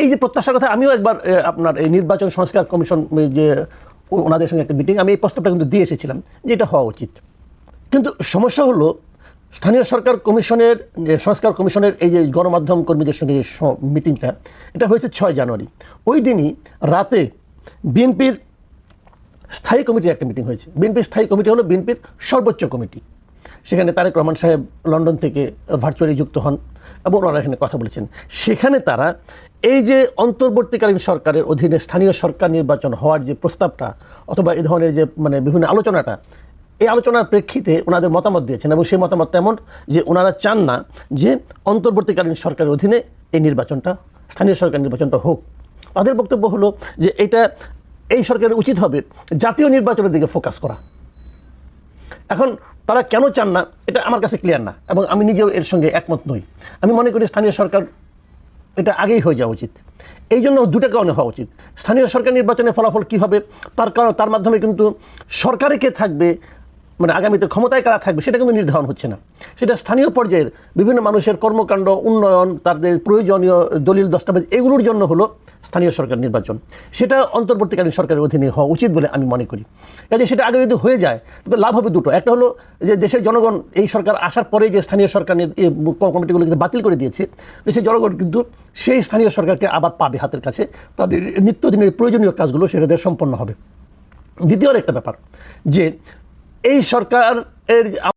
এই যে প্রত্যাশার কথা, আমিও একবার আপনার এই নির্বাচন সংস্কার কমিশন যে ওনাদের সঙ্গে একটা মিটিং আমি এই প্রস্তাবটা কিন্তু দিয়ে এসেছিলাম যে এটা হওয়া উচিত। কিন্তু সমস্যা হলো, স্থানীয় সরকার কমিশনের সংস্কার কমিশনের এই যে গণমাধ্যম কর্মীদের সঙ্গে যে মিটিংটা এটা হয়েছে ছয় জানুয়ারি। ওই দিনই রাতে বিএনপির স্থায়ী কমিটির একটা মিটিং হয়েছে। বিএনপির স্থায়ী কমিটি হলো বিএনপির সর্বোচ্চ কমিটি। সেখানে তারেক রহমান সাহেব লন্ডন থেকে ভার্চুয়ালি যুক্ত হন এবং ওনারা এখানে কথা বলেছেন। সেখানে তারা এই যে অন্তর্বর্তীকালীন সরকারের অধীনে স্থানীয় সরকার নির্বাচন হওয়ার যে প্রস্তাবটা অথবা এই ধরনের যে মানে বিভিন্ন আলোচনাটা, এই আলোচনার প্রেক্ষিতে ওনাদের মতামত দিয়েছেন এবং সেই মতামতটা এমন যে ওনারা চান না যে অন্তর্বর্তীকালীন সরকারের অধীনে এই নির্বাচনটা, স্থানীয় সরকার নির্বাচনটা হোক। তাদের বক্তব্য হলো যে এটা এই সরকারের উচিত হবে জাতীয় নির্বাচনের দিকে ফোকাস করা। এখন তারা কেন চান না, এটা আমার কাছে ক্লিয়ার না, এবং আমি নিজেও এর সঙ্গে একমত নই। আমি মনে করি স্থানীয় সরকার, এটা আগেই হয়ে যাওয়া উচিত। এই জন্য দুটো কারণে হওয়া উচিত। স্থানীয় সরকার নির্বাচনের ফলাফল কী হবে, তার কারণ, তার মাধ্যমে কিন্তু সরকারে কে থাকবে মানে আগামীতে ক্ষমতায় কারা থাকবে সেটা কিন্তু নির্ধারণ হচ্ছে না। সেটা স্থানীয় পর্যায়ের বিভিন্ন মানুষের কর্মকাণ্ড, উন্নয়ন, তাদের প্রয়োজনীয় দলিল, দস্তাবেজ এগুলোর জন্য হলো স্থানীয় সরকার নির্বাচন। সেটা অন্তর্বর্তীকালীন সরকারের অধীনে হওয়া উচিত বলে আমি মনে করি। কাজে সেটা আগে যদি হয়ে যায় তবে লাভ হবে দুটো। একটা হলো যে দেশের জনগণ, এই সরকার আসার পরে যে স্থানীয় সরকার কমিটিগুলো কিন্তু বাতিল করে দিয়েছে, দেশের জনগণ কিন্তু সেই স্থানীয় সরকারকে আবার পাবে হাতের কাছে। তাদের নিত্যদিনের প্রয়োজনীয় কাজগুলো সেটাদের সম্পন্ন হবে। দ্বিতীয় একটা ব্যাপার যে এই সরকারের